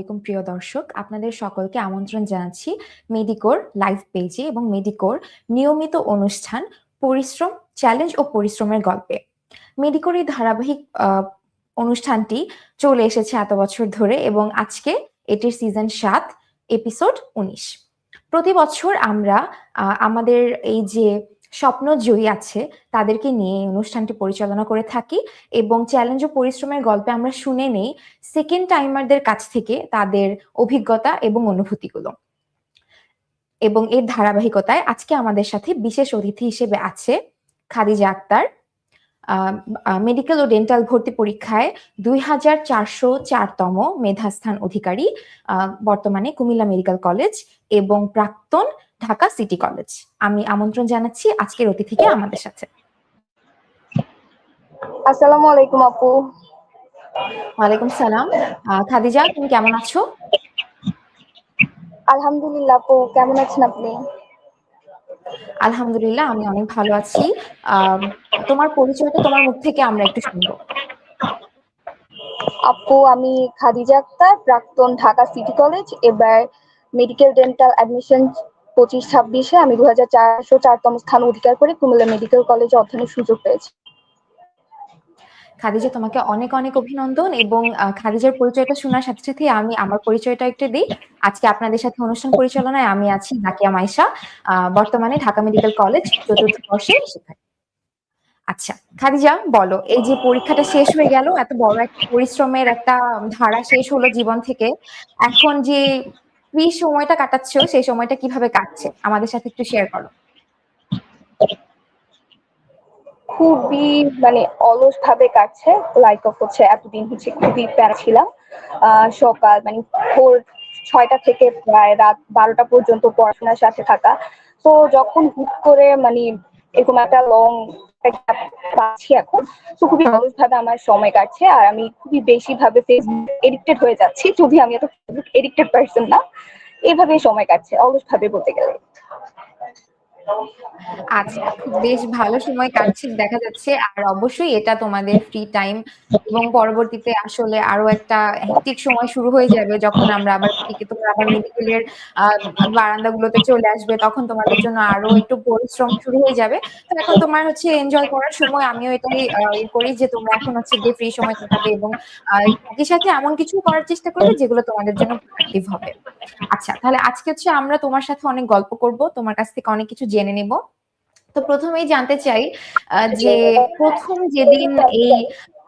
আলাইকুম, প্রিয় দর্শক। আপনাদের সকলকে আমন্ত্রণ জানাচ্ছি মেডিকোর লাইভ পেজে এবং মেডিকোর নিয়মিত অনুষ্ঠান, পরিশ্রম, চ্যালেঞ্জ ও পরিশ্রমের গল্পে। মেডিকোর এই ধারাবাহিক অনুষ্ঠানটি চলে এসেছে এত বছর ধরে এবং আজকে এটির সিজন সাত এপিসোড উনিশ। প্রতি বছর আমরা আমাদের এই যে স্বপ্ন জয়ী আছে, তাদেরকে নিয়ে এই অনুষ্ঠানটি পরিচালনা করে থাকি এবং চ্যালেঞ্জ ও পরিশ্রমের গল্পে আমরা শুনে নেই সেকেন্ড টাইমারদের কাছ থেকে তাদের অভিজ্ঞতা এবং অনুভূতিগুলো। এবং এর ধারাবাহিকতায় আজকে আমাদের সাথে বিশেষ অতিথি হিসেবে আছে খাদিজা আক্তার মেডিকেল ও ডেন্টাল ভর্তি পরীক্ষায় দুই হাজার চারশো চারতম মেধাস্থান অধিকারী বর্তমানে কুমিল্লা মেডিকেল কলেজ এবং প্রাক্তন ঢাকা সিটি কলেজ। আমি আমন্ত্রণ জানাচ্ছি আজকের অতিথিকে আমাদের সাথে। আসসালামু আলাইকুম আপু। ওয়ালাইকুম সালাম। খাদিজা তুমি কেমন আছো? আলহামদুলিল্লাহ আপু কেমন আছেন আপনি? আলহামদুলিল্লাহ আমি অনেক ভালো আছি। তোমার পরিচয়টা তোমার মুখ থেকে আমরা একটু শুনব। আপু আমি খাদিজা আক্তার প্রাক্তন ঢাকা সিটি কলেজ এবার মেডিকেল ডেন্টাল অ্যাডমিশন পঁচিশ ছাব্বিশে আমি দু হাজার চারশো চারতম স্থান অধিকার করে কুমিল্লা মেডিকেল কলেজে অধ্যয়নের সুযোগ পেয়েছি। খাদিজা, তোমাকে অনেক অনেক অভিনন্দন এবং খাদিজার পরিচয়টা শোনার সাথে সাথে আমি আমার পরিচয়টা একটু দিই। আজকে আপনাদের সাথে অনুষ্ঠান পরিচালনায় আমি আছি নাকিয়া মাইশা বর্তমানে ঢাকা মেডিকেল কলেজ চতুর্থ শিক্ষার্থী। আচ্ছা খাদিজা, বলো, এই যে পরীক্ষাটা শেষ হয়ে গেল, এত বড় একটা পরিশ্রমের একটা ধারা শেষ হলো জীবন থেকে। এখন যে ফ্রি সময়টা কাটাচ্ছ, সেই সময়টা কীভাবে কাটছে? আমাদের সাথে একটু শেয়ার করো। খুবই মানে অলস ভাবে কাটছে লাইক অফ হচ্ছে এতদিন হচ্ছে খুবই প্যারা ছিলাম। সকাল মানে ভোর ছয়টা থেকে প্রায় রাত বারোটা পর্যন্ত পড়াশোনার সাথে থাকা। তো যখন হুট করে মানে এরকম একটা লং পাচ্ছি এখন। তো খুবই সহজ ভাবে আমার সময় কাটছে আর আমি খুবই বেশি ভাবে ফেসবুক এডিক্টেড হয়ে যাচ্ছি। যদি আমি এত ফেসবুক এডিক্টেড পার্সন না। এভাবে সময় কাটছে অলস ভাবে বলতে গেলে। আচ্ছা বেশ ভালো সময় কাটছে, দেখা যাচ্ছে। আর অবশ্যই এটা তোমাদের ফ্রি টাইম এবং পরবর্তীতে আসলে আরও একটা হেক্টিক সময় শুরু হয়ে যাবে যখন আমরা আবার তোমরা আবার মেডিকেলের বারান্দাগুলোতে চলে আসবে, তখন তোমাদের জন্য আরও একটু পরিশ্রম শুরু হয়ে যাবে। তো এখন তোমার হচ্ছে এনজয় করার সময়, আমিও এটাই করি যে তোমরা এখন হচ্ছে যে ফ্রি সময় কাটাবে এবং একই সাথে এমন কিছু করার চেষ্টা করবে যেগুলো তোমাদের জন্য প্রোডাক্টিভ হবে। আচ্ছা তাহলে আজকে হচ্ছে আমরা তোমার সাথে অনেক গল্প করব, তোমার কাছ থেকে অনেক কিছু জেনে নেব। তো প্রথমেই জানতে চাই যে প্রথম যেদিন এই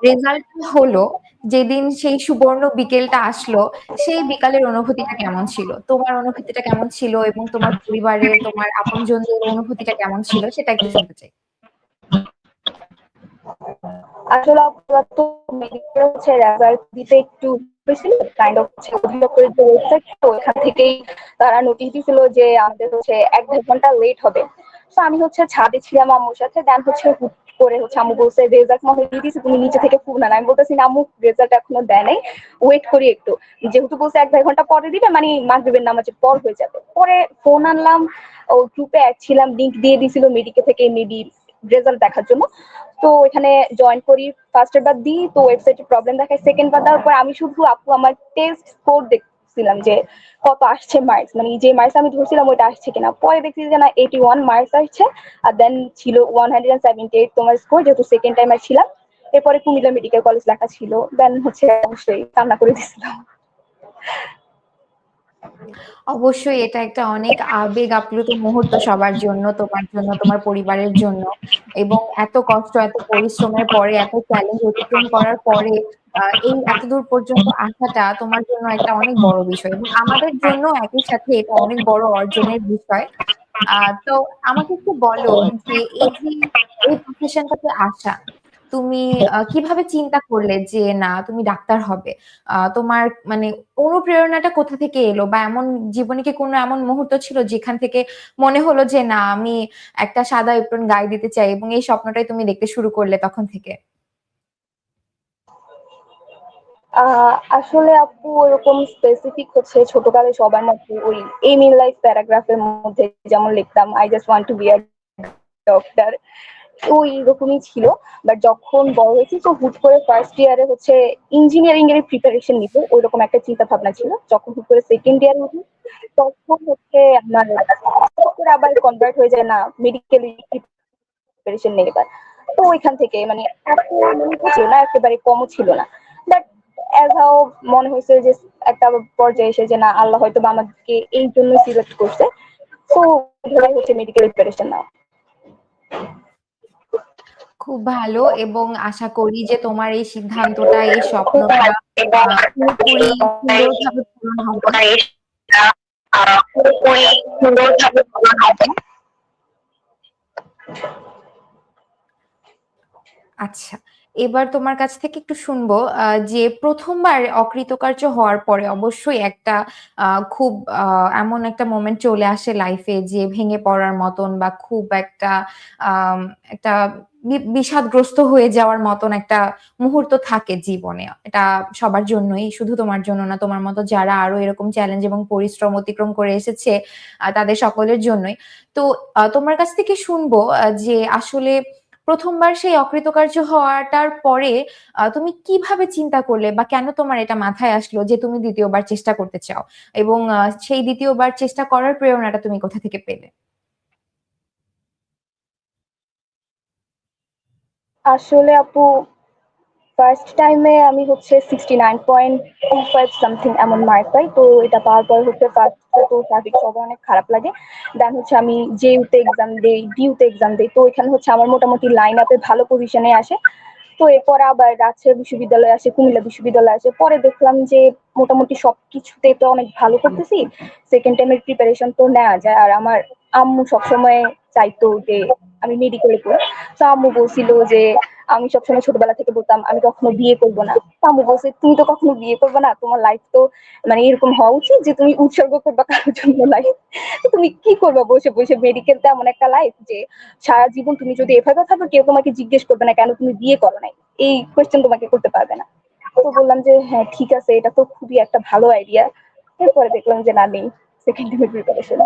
রেজাল্ট হলো যেদিন সেই সুবর্ণ বিকেলটা আসলো সেই বিকালের অনুভূতিটা কেমন ছিল? তোমার অনুভূতিটা কেমন ছিল এবং তোমার পরিবারের তোমার আপনজনদের অনুভূতিটা কেমন ছিল সেটা একটু জানতে চাই। আসলে হচ্ছে রেজাল্ট দিতে একটু কাইন্ড অফ হচ্ছে অধিদপ্তরের যে ওয়েবসাইট তো ওখান থেকেই তারা নোটিশ দিয়েছিল যে আমাদের হচ্ছে এক দেড় ঘণ্টা লেট হবে। তো আমি হচ্ছে ছাদে ছিলাম আম্মুর সাথে দেন হচ্ছে হুট করে হচ্ছে আম্মু বলছে রেজাল্ট মনে দিয়ে দিয়েছে, তুমি নিচে থেকে ফোন আমি বলতেছি, না আম্মু রেজাল্ট এখনও দেয় নাই। ওয়েট করি একটু। যেহেতু বলছে এক দেড় ঘণ্টা পরে দিবে মানে মাগরিবের নামাজের পর হয়ে যাবে। পরে ফোন আনলাম, ও গ্রুপে অ্যাড ছিলাম লিঙ্ক দিয়ে দিয়েছিল মেডিকে থেকে মেবি রেজাল্ট দেখার জন্য। তো এখানে জয়েন করি ফার্স্ট বার দিই, তো ওয়েবসাইটে প্রবলেম দেখায়। সেকেন্ড বার দেওয়ার পর আমি শুধু আপু আমার টেস্ট স্কোর দেখছিলাম যে কত আসছে মার্কস মানে যে মার্কস আমি ধরছিলাম ওইটা আসছে কিনা। পরে দেখছি যে না এইটি ওয়ান মার্কস আসছে, আর দেন ছিল one hundred and seventy eight তোমার স্কোর যেহেতু সেকেন্ড টাইমার ছিলাম। এরপরে কুমিল্লা মেডিকেল কলেজ লেখা ছিল। দেন হচ্ছে অবশ্যই কান্না করে দিছিলাম অবশ্যই এটা একটা অনেক আবেগ আপ্লুত মুহূর্ত সবার জন্য, তোমার জন্য, তোমার পরিবারের জন্য। এবং এত কষ্ট, এত পরিশ্রমের পরে, এত চ্যালেঞ্জ অতিক্রম করার পরে এই এত দূর পর্যন্ত আসাটা তোমার জন্য একটা অনেক বড় বিষয়। এবং আমাদের জন্য একই সাথে এটা অনেক বড় অর্জনের বিষয়। তো আমাকে একটু বলো যে এই যে এই প্রফেশনটাতে আসা তুমি কীভাবে চিন্তা করলে যে না, তুমি ডাক্তার হবে? তোমার মানে অনুপ্রেরণাটা কোথা থেকে এলো? বা এমন জীবনে কি কোনো এমন মুহূর্ত ছিল যেখান থেকে মনে হলো যে না, আমি একটা সাদা এপ্রন গায়ে দিতে চাই এবং এই স্বপ্নটাই তুমি দেখতে শুরু করলে তখন থেকে? আসলে আপু ওরকম স্পেসিফিক হচ্ছে ছোটকালে সবার মতো ওই এম ইন লাইফ প্যারাগ্রাফের মধ্যে যেমন লিখতাম I just want to be a doctor ওই রকমই ছিল বাট যখন বড় হয়েছি, তো হুট করে ফার্স্ট ইয়ারে হচ্ছে ইঞ্জিনিয়ারিং এর প্রিপারেশন নিতে, ওইরকম একটা চিন্তা ভাবনা ছিল। যখন হুট করে সেকেন্ড ইয়ার উঠি, তখন হচ্ছে করে আবার কনভার্ট হয়ে যায়, না মেডিকেল প্রিপারেশন নেই এবার। তো ওইখান থেকে মানে এত মনে ছিল না, একেবারে কমও ছিল না। বাট অ্যাজ হাও মনে হয়েছে যে একটা পর্যায়ে এসে যে, না, আল্লাহ হয়তো আমাদেরকে এই জন্য সিলেক্ট করছে। তো হচ্ছে মেডিকেল প্রিপারেশন নাও খুব ভালো এবং আশা করি যে তোমার এই সিদ্ধান্তটা এই স্বপ্নটা পুরোপুরি সুন্দরভাবে পূরণ হবে। আচ্ছা এবার তোমার কাছ থেকে একটু শুনব যে প্রথমবার অকৃতকার্য হওয়ার পরে অবশ্যই একটা খুব এমন একটা মোমেন্ট চলে আসে লাইফে যে ভেঙে পড়ার মতন বা খুব একটা একটা বিষাদগ্রস্ত হয়ে যাওয়ার মতন একটা মুহূর্ত থাকে জীবনে। এটা সবার জন্যই, শুধু তোমার জন্য না, তোমার মতো যারা আরও এরকম চ্যালেঞ্জ এবং পরিশ্রম অতিক্রম করে এসেছে তাদের সকলের জন্যই। তো তোমার কাছ থেকে শুনব যে আসলে প্রথমবার সেই অকৃতকার্য হওয়াটার পরে তুমি কীভাবে চিন্তা করলে বা কেন তোমার এটা মাথায় আসলো যে তুমি দ্বিতীয়বার চেষ্টা করতে চাও? এবং সেই দ্বিতীয়বার চেষ্টা করার প্রেরণাটা তুমি কোথা থেকে পেলে? আসলে আপু ফার্স্ট টাইমে আমি হচ্ছে sixty nine point two five something এমন মার্ক পাই, তো এটা পাওয়ার পর হচ্ছে ফার্স্ট তো ট্রাফিক সবার অনেক খারাপ লাগে। দেন হচ্ছে আমি জেইউতে এক্সাম দেই ডিউতে এক্সাম দেই, তো এখানে হচ্ছে আমার মোটামুটি লাইন আপে ভালো পজিশনে আসে। তো এরপর আবার রাজশাহী বিশ্ববিদ্যালয় আসে, কুমিল্লা বিশ্ববিদ্যালয় আসে। পরে দেখলাম যে মোটামুটি সবকিছুতে তো অনেক ভালো করতেছি সেকেন্ড টাইমের প্রিপারেশন তো নেওয়া যায়। আর আমার আম্মু সবসময় চাইতো যে আমি মেডিকেলে পড়ি। তো আম্মু বলছিল যে আমি সবসময় ছোটবেলা থেকে বলতাম, আমি কখনো বিয়ে করব না। তো আম্মু বলছে, তুমি তো কখনো বিয়ে করবে না? তোমার লাইফ তো মানে এরকম হওয়া উচিত যে তুমি উৎসর্গ করবা কারোর জন্য লাইফ তুমি কি করবা? বসে বসে মেডিকেল তো এমন একটা লাইফ যে সারা জীবন তুমি যদি এভাবে থাকো, কেউ তোমাকে জিজ্ঞেস করবে না, কেন তুমি বিয়ে করো নাই? এই কোয়েশ্চেন তোমাকে করতে পারবে না। তো বললাম যে হ্যাঁ ঠিক আছে, এটা তো খুবই একটা ভালো আইডিয়া এরপরে দেখলাম যে, না, নেই। সেকেন্ড টাইমের প্রিপারেশন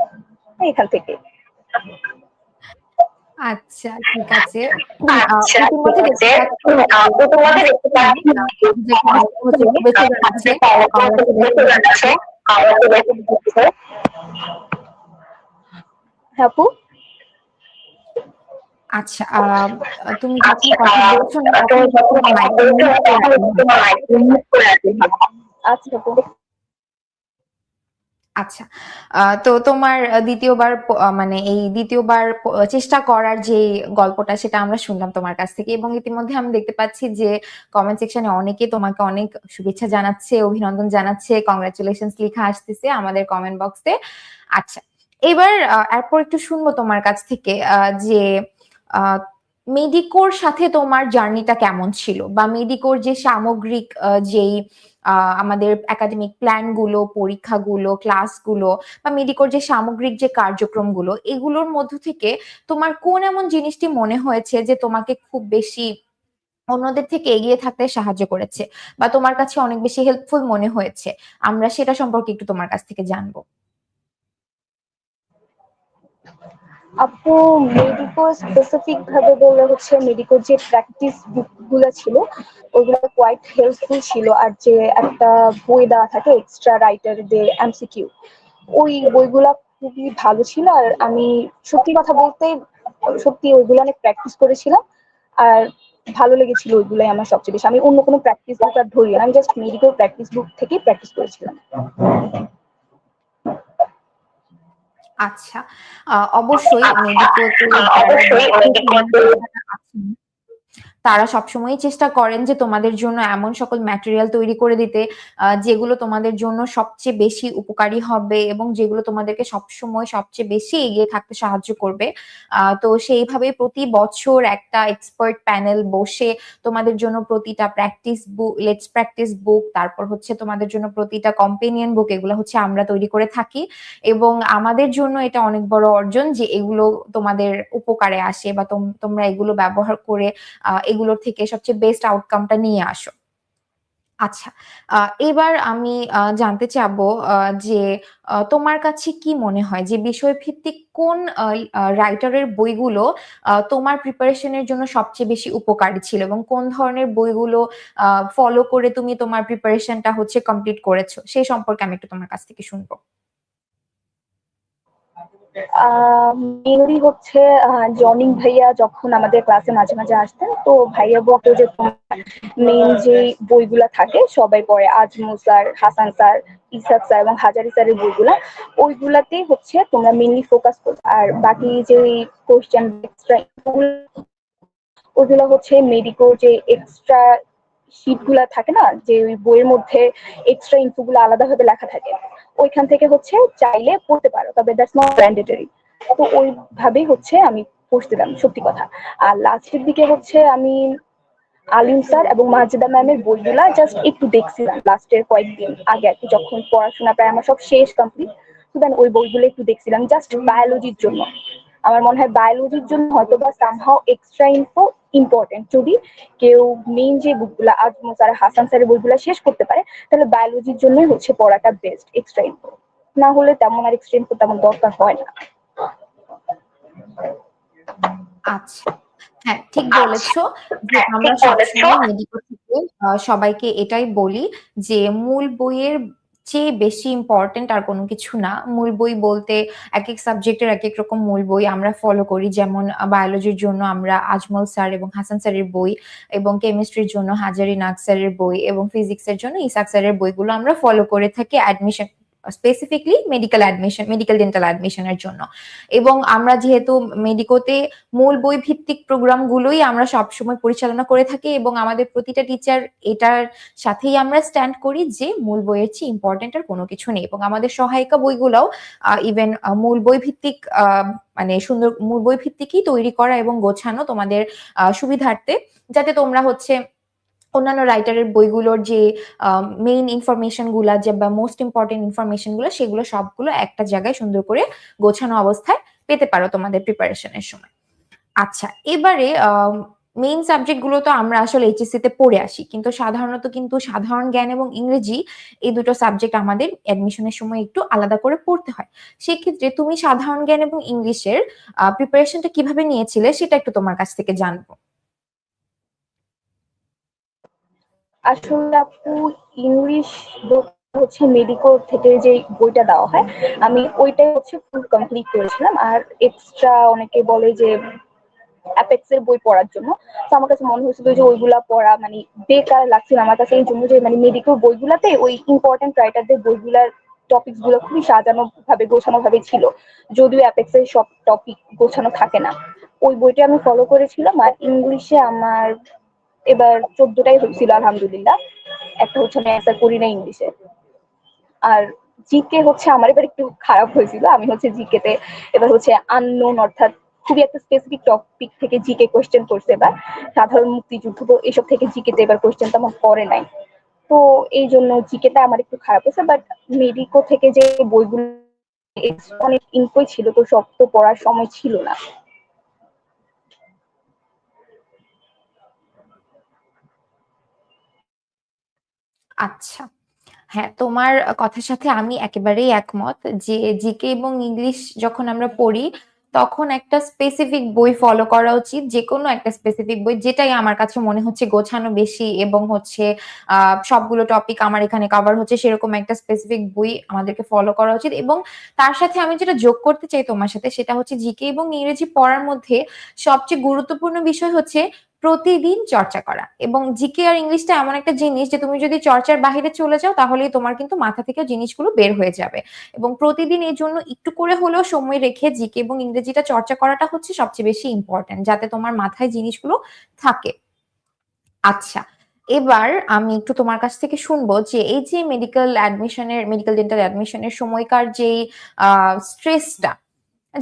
এখান থেকে। আচ্ছা ঠিক আছে। আপু? আচ্ছা তুমি যখন কথা বলছো আচ্ছা আপু আচ্ছা তো তোমার দ্বিতীয়বার মানে এই দ্বিতীয়বার চেষ্টা করার যে গল্পটা সেটা আমরা শুনলাম তোমার কাছ থেকে এবং ইতিমধ্যে আমি দেখতে পাচ্ছি যে কমেন্ট সেকশনে অনেকে তোমাকে অনেক শুভেচ্ছা জানাচ্ছে, অভিনন্দন জানাচ্ছে কংগ্রাচুলেশন লেখা আসতেছে আমাদের কমেন্ট বক্সে আচ্ছা এবার এরপর একটু শুনব তোমার কাছ থেকে যে মেডিকোর সাথে তোমার জার্নিটা কেমন ছিল? বা মেডিকোর যে সামগ্রিক যেই আমাদের একাডেমিক প্ল্যানগুলো পরীক্ষাগুলো ক্লাসগুলো বা মেডিকোর যে সামগ্রিক যে কার্যক্রমগুলো, এগুলোর মধ্য থেকে তোমার কোন এমন জিনিসটি মনে হয়েছে যে তোমাকে খুব বেশি অন্যদের থেকে এগিয়ে থাকতে সাহায্য করেছে বা তোমার কাছে অনেক বেশি হেল্পফুল মনে হয়েছে? আমরা সেটা সম্পর্কে একটু তোমার কাছ থেকে জানব। আপু মেডিকো স্পেসিফিক ভাবে বললে হচ্ছে মেডিকো যে প্র্যাকটিসগুলো ছিল, ওগুলো কোয়াইট হেল্পফুল ছিল। আর যে একটা বই দেওয়া থাকে এক্সট্রা রাইটার দে এমসিকিউ ওই বইগুলা খুবই ভালো ছিল। আর আমি সত্যি কথা বলতে, সত্যি ওইগুলো অনেক প্র্যাকটিস করেছিলাম। আর ভালো লেগেছিল ওইগুলাই আমার সবচেয়ে বেশি। আমি অন্য কোনো প্র্যাকটিস বুক আর ধরি আমি জাস্ট মেডিকেল প্র্যাকটিস বুক থেকেই প্র্যাকটিস করেছিলাম। আচ্ছা আহ, অবশ্যই মেডিকেল তারা সবসময়ই চেষ্টা করেন যে তোমাদের জন্য এমন সকল ম্যাটেরিয়াল তৈরি করে দিতে যেগুলো তোমাদের জন্য সবচেয়ে বেশি উপকারী হবে এবং যেগুলো তোমাদেরকে সবসময় সবচেয়ে বেশি এগিয়ে থাকতে সাহায্য করবে। তো সেইভাবে প্রতি বছর একটা এক্সপার্ট প্যানেল বসে তোমাদের জন্য প্রতিটা practice book let's practice book তারপর হচ্ছে তোমাদের জন্য প্রতিটা কম্পেনিয়ন বুক এগুলো হচ্ছে আমরা তৈরি করে থাকি। এবং আমাদের জন্য এটা অনেক বড় অর্জন যে এগুলো তোমাদের উপকারে আসে বা তোম- তোমরা এগুলো ব্যবহার করে এগুলোর থেকে সবচেয়ে বেস্ট আউটকামটা নিয়ে আসো আচ্ছা। এবার আমি জানতে চাবো যে তোমার কাছে কি মনে হয় যে, বিষয়ভিত্তিক কোন আ আ রাইটারের বইগুলো তোমার প্রিপারেশনের জন্য সবচেয়ে বেশি উপকারী ছিল এবং কোন ধরনের বইগুলো ফলো করে তুমি তোমার প্রিপারেশনটা হচ্ছে কমপ্লিট করেছ? সেই সম্পর্কে আমি একটু তোমার কাছ থেকে শুনব। আ মেইনলি হচ্ছে আ জনিক ভাইয়া যখন আমাদের ক্লাসে মাঝে, মাঝে আসতেন তো ভাইয়া বলতো যে মেইন যে বইগুলা থাকে সবাই পড়ে Azmal sir, Hasan sir, Ishaq sir এবং হাজারি স্যারের বইগুলা ওইগুলাতেই হচ্ছে তোমরা মেইনলি ফোকাস করবে। আর বাকি যেই কোয়েশ্চেন এক্সট্রা ওগুলা হচ্ছে মেডিকোর যে এক্সট্রা শিটগুলা থাকে না, যে ওই বইয়ের মধ্যে এক্সট্রা ইনফো গুলো আলাদাভাবে লেখা থাকে, ওইখান থেকে হচ্ছে চাইলে পড়তে পারো, তবে দ্যাটস নট ম্যান্ডেটরি তো ওইভাবেই হচ্ছে আমি পড়ছিলাম সত্যি কথা। আর লাস্টের দিকে হচ্ছে আমি আলিম স্যার এবং মাজিদা ম্যামের বইগুলা জাস্ট একটু দেখছিলাম, লাস্টের কয়েকদিন আগে আর যখন পড়াশোনা প্রায় আমার সব শেষ কমপ্লিট দেন ওই বইগুলো একটু দেখছিলাম জাস্ট বায়োলজির জন্য। আমার মনে হয় বায়োলজির জন্য হয়তো বা সামহাও এক্সট্রা ইনফো ইম্পর্টেন্ট যদি কেউ মেইন যে বুকগুলা আজমল স্যার হাসান স্যারের বইগুলা শেষ করতে পারে তাহলে বায়োলজির জন্যই হচ্ছে পড়াটা বেস্ট এক্সট্রা ইনফো না হলে তেমন আর এক্সট্রা ইনফো তেমন দরকার হয় না। আচ্ছা। হ্যাঁ, ঠিক বলেছ যে আমরা সবসময় মেডিকো থেকে সবাইকে এটাই বলি যে মূল বইয়ের চেয়ে বেশি ইম্পর্টেন্ট আর কোনো কিছু না। মূল বই বলতে এক এক সাবজেক্টের এক এক রকম মূল বই আমরা ফলো করি। যেমন বায়োলজির জন্য আমরা আজমল স্যার এবং হাসান স্যারের বই এবং কেমিস্ট্রির জন্য হাজারি নাগ স্যারের বই এবং ফিজিক্সের জন্য ইসাক স্যারের বইগুলো আমরা ফলো করে থাকি admission specifically medical admission medical dental অ্যাডমিশনের জন্য। এবং আমরা যেহেতু মেডিকোতে মূল বই ভিত্তিক প্রোগ্রামগুলোই আমরা সবসময় পরিচালনা করে থাকি এবং আমাদের প্রতিটা টিচার এটার সাথেই আমরা স্ট্যান্ড করি যে মূল বইয়ের চেয়ে ইম্পর্টেন্ট আর কোনো কিছু নেই। এবং আমাদের সহায়িকা বইগুলোও ইভেন মূল বই ভিত্তিক মানে সুন্দর মূল বই ভিত্তিকই তৈরি করা এবং গোছানো তোমাদের সুবিধার্থে। যাতে তোমরা হচ্ছে অন্যান্য রাইটারের বইগুলোর যে মেইন ইনফরমেশনগুলা যে বা মোস্ট ইম্পর্টেন্ট ইনফরমেশনগুলো, সেগুলো সবগুলো একটা জায়গায় সুন্দর করে গোছানো অবস্থায় পেতে পারো তোমাদের প্রিপারেশনের সময়। আচ্ছা এবারে মেইন সাবজেক্টগুলো তো আমরা আসলে এইচএসসি তে পড়ে আসি, কিন্তু সাধারণত কিন্তু সাধারণ জ্ঞান এবং ইংরেজি এই দুটো সাবজেক্ট আমাদের অ্যাডমিশনের সময় একটু আলাদা করে পড়তে হয়। সেক্ষেত্রে তুমি সাধারণ জ্ঞান এবং ইংলিশের প্রিপারেশনটা কীভাবে নিয়েছিলে সেটা একটু তোমার কাছ থেকে জানব। আসলে আপু ইংলিশ হচ্ছে মেডিকো থেকে যে বইটা দেওয়া হয়, আমি ওইটাই হচ্ছে ফুল কমপ্লিট করেছিলাম। আর এক্সট্রা অনেকে বলে যে অ্যাপেক্স এর বই পড়ার জন্য। তো আমার কাছে মনে হয়েছিল যে ওইগুলা পড়া মানে বেকার লাগছিল আমার কাছে এই জন্য যে মানে মেডিকেল বইগুলাতে ওই ইম্পর্টেন্ট রাইটারদের বইগুলার টপিকসগুলো খুবই সাজানো ভাবে গোছানো ভাবে ছিল। যদিও অ্যাপেক্স এর সব টপিক গোছানো থাকে না। ওই বইটা আমি ফলো করেছিলাম। আর ইংলিশে আমার এবার চোদ্দটাই হয়েছিল, আলহামদুলিল্লাহ। একটা হচ্ছে আমি অ্যান্সার করি না ইংলিশে আর জিকে হচ্ছে আমার এবার একটু খারাপ হয়েছিল, আমি হচ্ছে জিকে তে এবার হচ্ছে আননোন অর্থাৎ খুবই একটা স্পেসিফিক টপিক থেকে জিকে কোয়েশ্চেন করছে এবার। সাধারণ মুক্তিযুদ্ধ তো এসব থেকে জিকেতে এবার কোয়েশ্চেন তেমন করে নাই। তো এই জন্য জিকে জিকেটা আমার একটু খারাপ হয়েছে বাট মেডিকো থেকে যে বইগুলো, অনেক ইনফোই ছিল, তো সব তো পড়ার সময় ছিল না। আচ্ছা। হ্যাঁ, তোমার কথার সাথে আমি একেবারেই একমত যে জিকে এবং ইংলিশ যখন আমরা পড়ি তখন একটা স্পেসিফিক বই ফলো করা উচিত যেকোনো একটা স্পেসিফিক বই যেটাই আমার কাছে মনে হচ্ছে গোছানো বেশি এবং হচ্ছে সবগুলো টপিক আমার এখানে কভার হচ্ছে সেরকম একটা স্পেসিফিক বই আমাদেরকে ফলো করা উচিত এবং তার সাথে আমি যেটা যোগ করতে চাই তোমার সাথে সেটা হচ্ছে জিকে এবং ইংরেজি পড়ার মধ্যে সবচেয়ে গুরুত্বপূর্ণ বিষয় হচ্ছে প্রতিদিন চর্চা করা। এবং জিকে আর ইংলিশটা এমন একটা জিনিস যে তুমি যদি চর্চার বাহিরে চলে যাও, তাহলেই তোমার কিন্তু মাথা থেকে জিনিসগুলো বের হয়ে যাবে। এবং প্রতিদিন এর জন্য একটু করে হলেও সময় রেখে জিকে এবং ইংরেজিটা চর্চা করাটা হচ্ছে সবচেয়ে বেশি ইম্পর্টেন্ট যাতে তোমার মাথায় জিনিসগুলো থাকে। আচ্ছা এবার আমি একটু তোমার কাছ থেকে শুনব যে এই যে মেডিকেল অ্যাডমিশনের মেডিকেল ডেন্টাল অ্যাডমিশনের সময়কার যে স্ট্রেসটা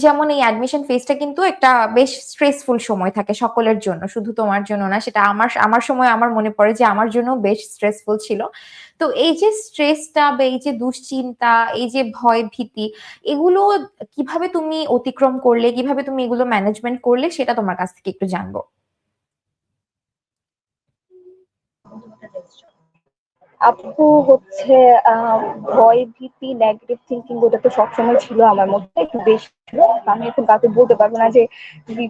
যেমন এই অ্যাডমিশন ফেজটা কিন্তু একটা বেশ স্ট্রেসফুল সময় থাকে সকলের জন্য, শুধু তোমার জন্য না, সেটা আমার আমার সময় আমার মনে পড়ে যে আমার জন্য বেশ স্ট্রেসফুল ছিল। তো এই যে স্ট্রেসটা বা এই যে দুশ্চিন্তা, এই যে ভয় ভীতি, এগুলো কীভাবে তুমি অতিক্রম করলে, কীভাবে তুমি এগুলো ম্যানেজমেন্ট করলে, সেটা তোমার কাছ থেকে একটু জানব। আপু হচ্ছে ভয় ভীতি নেগেটিভ থিঙ্কিং ওটা তো সবসময় ছিল আমার মধ্যে, একটু বেশি আমি এখন কাউকে বলতে পারব না যে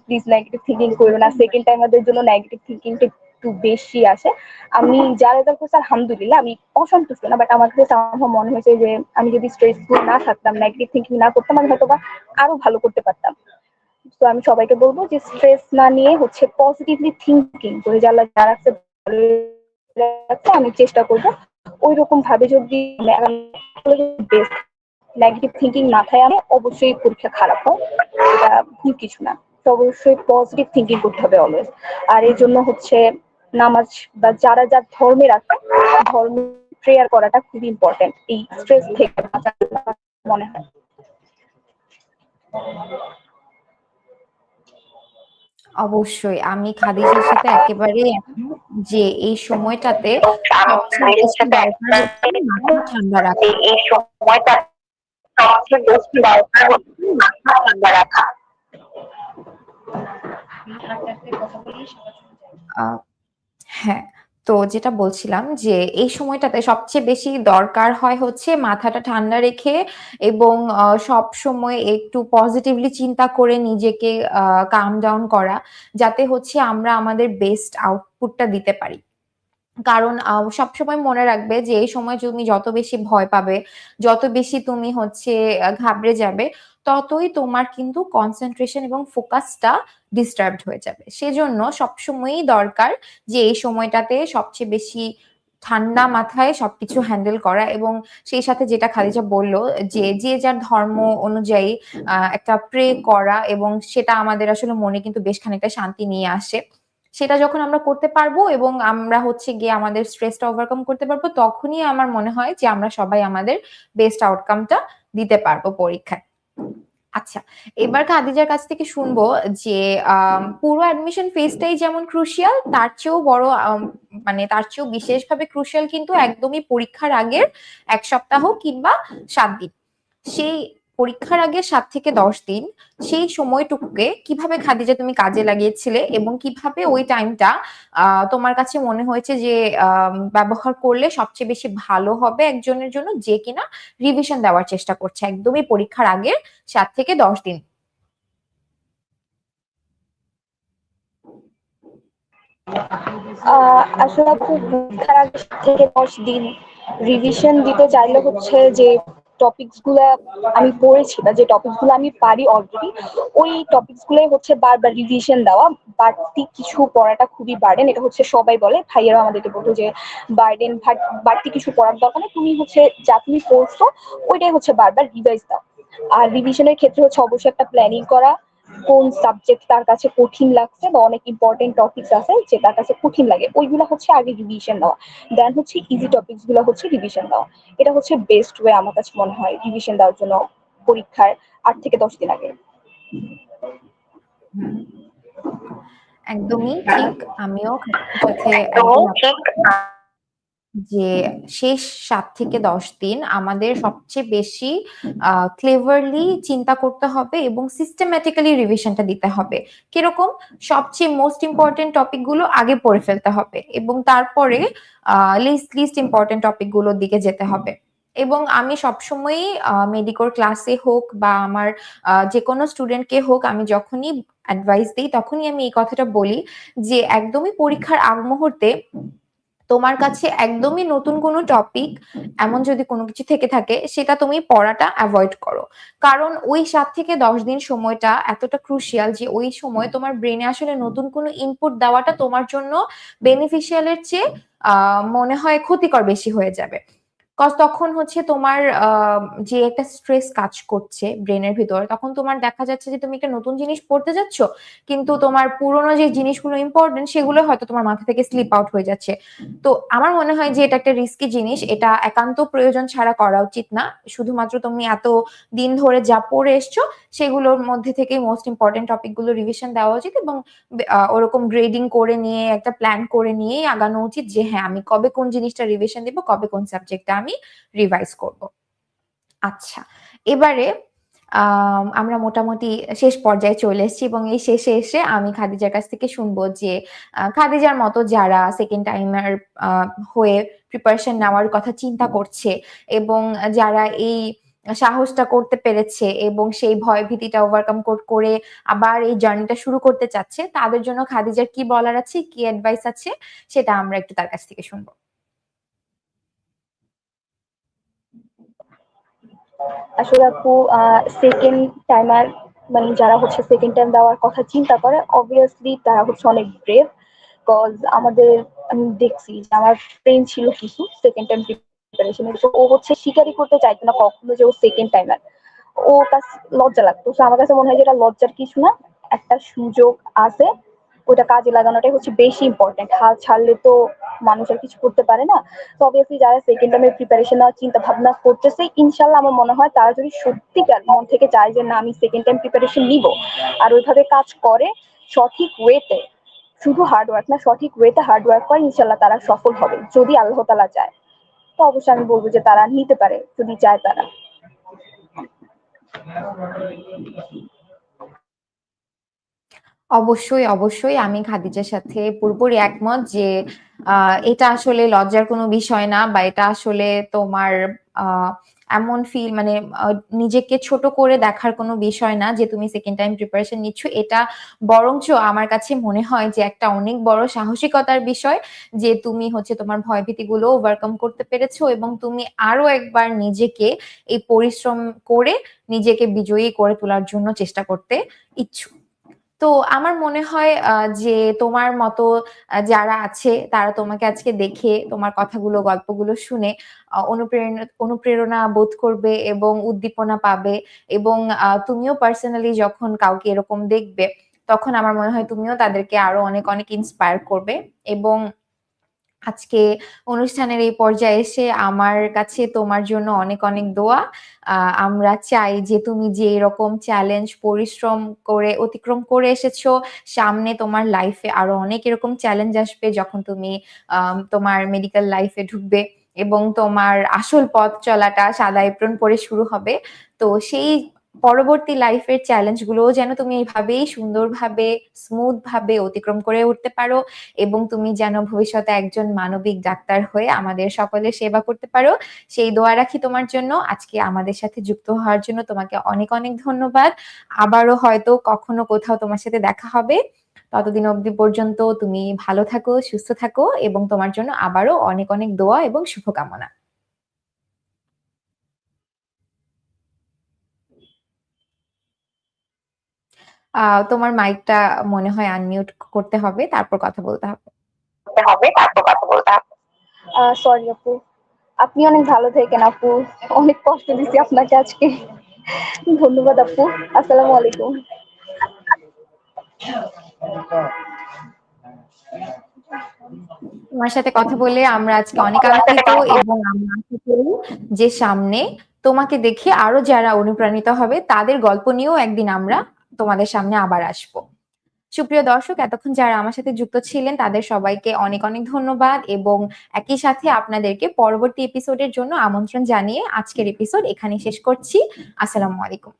প্লিজ নেগেটিভ থিঙ্কিং করবে না। সেকেন্ড টাইম আমাদের জন্য নেগেটিভ থিঙ্কিংটা একটু বেশি আসে। আমি যা রেজাল্ট করছি আলহামদুলিল্লাহ আমি অসন্তুষ্ট না বাট আমার কাছে আমার মনে হয়েছে যে আমি যদি স্ট্রেসফুল না থাকতাম নেগেটিভ থিঙ্কিং না করতাম আমি হয়তো বা আরও ভালো করতে পারতাম। তো আমি সবাইকে বলব যে স্ট্রেস না নিয়ে হচ্ছে পজিটিভলি থিঙ্কিং করে যে রাখছে, আমি চেষ্টা করব ওই রকম ভাবে যদি বেস্ট নেগেটিভ থিঙ্কিং মাথায় আনে অবশ্যই পরীক্ষা খারাপ হয়। এটা ভুল কিছু না। তো অবশ্যই পজিটিভ থিঙ্কিং করতে হবে অলওয়েজ আর এই জন্য হচ্ছে নামাজ বা যারা যার ধর্মের আছে ধর্ম প্রেয়ার করাটা খুব ইম্পর্টেন্ট এই স্ট্রেস থেকে মনে হয়। অবশ্যই। আমি খাদিজার সাথে একেবারে যে এই সময়টাতে ঠান্ডা রাখা। এই সময়টা সবচেয়ে বেশি দরকার হচ্ছে মাথা ঠান্ডা রাখা হ্যাঁ তো যেটা বলছিলাম যে এই সময়টাতে সবচেয়ে বেশি দরকার হয় হচ্ছে মাথাটা ঠান্ডা রেখে এবং সব সময় একটু পজিটিভলি চিন্তা করে নিজেকে কাম ডাউন করা যাতে হচ্ছে আমরা আমাদের বেস্ট আউটপুটটা দিতে পারি। কারণ সবসময় মনে রাখবে যে, এই সময় তুমি যত বেশি ভয় পাবে, যত বেশি তুমি হচ্ছে ঘাবড়ে যাবে, ততই তোমার কিন্তু কনসেন্ট্রেশন এবং ফোকাসটা ডিস্টার্বড হয়ে যাবে। সেজন্য সবসময়ই দরকার যে, এই সময়টাতে সবচেয়ে বেশি ঠান্ডা মাথায় সবকিছু হ্যান্ডেল করা এবং সেই সাথে যেটা খাদিজা বলল যে যে যার ধর্ম অনুযায়ী একটা প্রে করা এবং সেটা আমাদের আসলে মনে কিন্তু বেশ খানিকটা শান্তি নিয়ে আসে। সেটা যখন আমরা করতে পারব এবং আমরা হচ্ছে গিয়ে আমাদের স্ট্রেসটা ওভারকাম করতে পারব, তখনই আমার মনে হয় যে আমরা সবাই আমাদের বেস্ট আউটকামটা দিতে পারব পরীক্ষায়। আচ্ছা এবার খাদিজার কাছ থেকে শুনব যে পুরো অ্যাডমিশন ফেজটাই যেমন ক্রুশিয়াল তার চেয়েও বড় মানে তার চেয়েও বিশেষভাবে ক্রুশিয়াল কিন্তু একদমই পরীক্ষার আগের এক সপ্তাহ কিংবা সাত দিন। সেই পরীক্ষার আগে সাত থেকে দশ দিন সেই সময়টুকুকে কীভাবে খাদিজা তুমি কাজে লাগিয়েছিলে এবং কীভাবে ওই টাইমটা তোমার কাছে মনে হয়েছে যে ব্যবহার করলে সবচেয়ে বেশি ভালো হবে একজনের জন্য যে কিনা রিভিশন দেওয়ার চেষ্টা করছে একদমই পরীক্ষার আগে সাত থেকে দশ দিন? আসলে আগে থেকে দশ দিন রিভিশন দিতে চাইলে হচ্ছে যে টপিকসগুলা আমি পড়েছি বা যে টপিকসগুলো আমি পারি অলরেডি ওই টপিকসগুলো হচ্ছে বারবার রিভিশন দেওয়া, বাড়তি কিছু পড়াটা খুবই বার্ডেন এটা হচ্ছে সবাই বলে, ভাইয়েরাও আমাদেরকে বলতো যে বার্ডেন বাড়তি কিছু পড়ার দরকার নেই, তুমি হচ্ছে যা তুমি পড়ছো, ওইটাই হচ্ছে বারবার রিভাইজ দাও। আর রিভিশনের ক্ষেত্রে হচ্ছে অবশ্যই একটা প্ল্যানিং করা কোন সাবজেক্ট তার কাছে কঠিন লাগছে বা অনেক ইম্পর্টেন্ট টপিকস আছে যে তার কাছে কঠিন লাগে ওইগুলো হচ্ছে আগে রিভিশন দেওয়া দেন হচ্ছে ইজি টপিকসগুলো হচ্ছে রিভিশন দেওয়া এটা হচ্ছে বেস্ট ওয়ে আমার কাছে মনে হয় রিভিশন দেওয়ার জন্য পরীক্ষার আট থেকে দশ দিন আগে। একদমই ঠিক আমিও ঠিক যে শেষ সাত থেকে দশ দিন আমাদের সবচেয়ে বেশি ক্লেভারলি চিন্তা করতে হবে এবং সিস্টেম্যাটিক্যালি রিভিশনটা দিতে হবে। কীরকম? সবচেয়ে মোস্ট ইম্পর্টেন্ট টপিকগুলো আগে পড়ে ফেলতে হবে এবং তারপরে লিস্ট লিস্ট ইম্পর্টেন্ট টপিকগুলোর দিকে যেতে হবে। এবং আমি সবসময়ই মেডিকোর ক্লাসে হোক বা আমার যে কোনো স্টুডেন্টকে হোক, আমি যখনই অ্যাডভাইস দিই তখনই আমি এই কথাটা বলি যে, একদমই পরীক্ষার আগ মুহূর্তে তোমার কাছে একদমই নতুন কোনো টপিক এমন যদি কোনো কিছু থেকে থাকে, সেটা তুমি পড়াটা অ্যাভয়েড করো। কারণ ওই সাত থেকে দশ দিন সময়টা এতটা ক্রুশিয়াল যে ওই সময় তোমার ব্রেনে আসলে নতুন কোনো ইনপুট দেওয়াটা তোমার জন্য বেনিফিশিয়ালের চেয়ে মনে হয় ক্ষতিকর বেশি হয়ে যাবে। কজ তখন হচ্ছে তোমার যে একটা স্ট্রেস কাজ করছে ব্রেনের ভিতর তখন তোমার দেখা যাচ্ছে যে তুমি একটা নতুন জিনিস পড়তে যাচ্ছ কিন্তু তোমার পুরোনো যে জিনিসগুলো ইম্পর্টেন্ট সেগুলো হয়তো তোমার মাথা থেকে স্লিপ আউট হয়ে যাচ্ছে। তো আমার মনে হয় যে এটা একটা রিস্কি জিনিস এটা একান্ত প্রয়োজন ছাড়া করা উচিত না। শুধুমাত্র তুমি এত দিন ধরে যা পড়ে এসছো সেগুলোর মধ্যে থেকে মোস্ট ইম্পর্টেন্ট টপিকগুলো রিভিশন দেওয়া উচিত এবং ওরকম গ্রেডিং করে নিয়ে একটা প্ল্যান করে নিয়েই আগানো উচিত যে হ্যাঁ আমি কবে কোন জিনিসটা রিভিশন দিব কবে কোন সাবজেক্টটা আমি রিভাইজ করব আচ্ছা এবারে আম আমরা মোটামুটি শেষ পর্যায়ে চলে এসেছি এবং এই শেষে এসে আমি খাদিজার কাছ থেকে শুনব যে খাদিজার মতো যারা সেকেন্ড টাইমার হয়ে প্রিপারেশন নেওয়ার কথা চিন্তা করছে এবং যারা এই সাহসটা করতে পেরেছে এবং সেই ভয় ভীতিটা ওভারকাম করে আবার এই জার্নিটা শুরু করতে চাচ্ছে তাদের জন্য খাদিজার কি বলার আছে, কি অ্যাডভাইস আছে সেটা আমরা একটু তার কাছ থেকে শুনব। আসলে আপু সেকেন্ড টাইমার মানে যারা হচ্ছে সেকেন্ড টাইম দেওয়ার কথা চিন্তা করে অবভিয়াসলি তারা হচ্ছে অনেক ব্রেভ। কজ আমাদের, আমি দেখছি যে আমার ফ্রেন্ড ছিল কিছু সেকেন্ড টাইম প্রিপারেশন ও হচ্ছে স্বীকারই করতে চাইতো না কখনো যে ও সেকেন্ড টাইমার। ও কাছ লজ্জা লাগতো। আমার কাছে মনে হয় যে এটা লজ্জার কিছু না। একটা সুযোগ আছে। ওটা কাজে লাগানোটাই হচ্ছে বেশি ইম্পোর্টেন্ট। হাল ছাড়লে তো মানুষ আর কিছু করতে পারে না। তো অবভিয়াসলি যারা সেকেন্ড টাইমের প্রিপারেশন নেওয়ার চিন্তা ভাবনা করতেছে ইনশাল্লাহ আমার মনে হয় তারা যদি সত্যিকার মন থেকে চায় যে, না, আমি সেকেন্ড টাইম প্রিপারেশন নিবো আর ওইভাবে কাজ করে সঠিক ওয়েতে শুধু হার্ড ওয়ার্ক না, সঠিক ওয়েতে হার্ড ওয়ার্ক করে ইনশাল্লাহ তারা সফল হবে। যদি আল্লাহ তালা চায়। তো অবশ্যই আমি বলব যে, তারা নিতে পারে, যদি চায় তারা। অবশ্যই, অবশ্যই আমি খাদিজার সাথে পুরোপুরি একমত যে এটা আসলে লজ্জার কোনো বিষয় না বা এটা আসলে তোমার এমন ফিল মানে নিজেকে ছোট করে দেখার কোনো বিষয় না যে তুমি সেকেন্ড টাইম প্রিপারেশন নিচ্ছ। এটা বরঞ্চ আমার কাছে মনে হয় যে একটা অনেক বড় সাহসিকতার বিষয় যে তুমি হচ্ছে তোমার ভয়ভীতিগুলো ওভারকাম করতে পেরেছ এবং তুমি আরও একবার নিজেকে এই পরিশ্রম করে নিজেকে বিজয়ী করে তোলার জন্য চেষ্টা করতে ইচ্ছুক। তো আমার মনে হয় যে তোমার মতো যারা আছে তারা তোমাকে আজকে দেখে তোমার কথাগুলো, গল্পগুলো শুনে অনুপ্রেরণা অনুপ্রেরণা বোধ করবে এবং উদ্দীপনা পাবে এবং তুমিও পার্সোনালি যখন কাউকে এরকম দেখবে তখন আমার মনে হয় তুমিও তাদেরকে আরও অনেক, অনেক ইন্সপায়ার করবে এবং আজকে অনুষ্ঠানের এই পর্যায়ে এসে আমার কাছে তোমার জন্য অনেক, অনেক দোয়া। আমরা চাই যে তুমি যে এরকম চ্যালেঞ্জ পরিশ্রম করে অতিক্রম করে এসেছ, সামনে তোমার লাইফে আরও অনেক এরকম চ্যালেঞ্জ আসবে যখন তুমি তোমার মেডিকেল লাইফে ঢুকবে এবং তোমার আসল পথ চলাটা সাদা এপ্রন পরে শুরু হবে। তো সেই পরবর্তী লাইফের চ্যালেঞ্জ গুলোও যেন তুমি এভাবেই সুন্দরভাবে স্মুথ ভাবে অতিক্রম করে উঠতে পারো এবং তুমি যেন ভবিষ্যতে একজন মানবিক ডাক্তার হয়ে আমাদের সকলের সেবা করতে পারো। সেই দোয়া রাখি তোমার জন্য। আজকে আমাদের সাথে যুক্ত হওয়ার জন্য তোমাকে অনেক, অনেক ধন্যবাদ। আবারও হয়তো কখনো কোথাও তোমার সাথে দেখা হবে। ততদিন অবধি পর্যন্ত তুমি ভালো থাকো, সুস্থ থাকো এবং তোমার জন্য আবারও অনেক, অনেক দোয়া এবং শুভকামনা। তোমার মাইকটা মনে হয় আনমিউট করতে হবে। তারপর কথা বলতে হবে। হবে তারপর কথা বলতে হবে। সরি আপু। আপনি অনেক ভালো থাকেন আপু। অনেক কষ্ট দিছি আপনাকে আজকে। ধন্যবাদ আপু। আসসালামু আলাইকুম। তোমার সাথে কথা বলে আমরা আজকে অনেক আনন্দিত এবং আমরা আশা করি যে সামনে তোমাকে দেখে আরও যারা অনুপ্রাণিত হবে তাদের গল্প নিয়েও একদিন আমরা তোমাদের সামনে আবার আসব। সুপ্রিয় দর্শক, এতক্ষণ যারা আমার সাথে যুক্ত ছিলেন, তাদের সবাইকে অনেক অনেক ধন্যবাদ এবং একই সাথে আপনাদেরকে পরবর্তী এপিসোডের জন্য আমন্ত্রণ জানিয়ে আজকের এপিসোড এখানে শেষ করছি। আসসালামু আলাইকুম।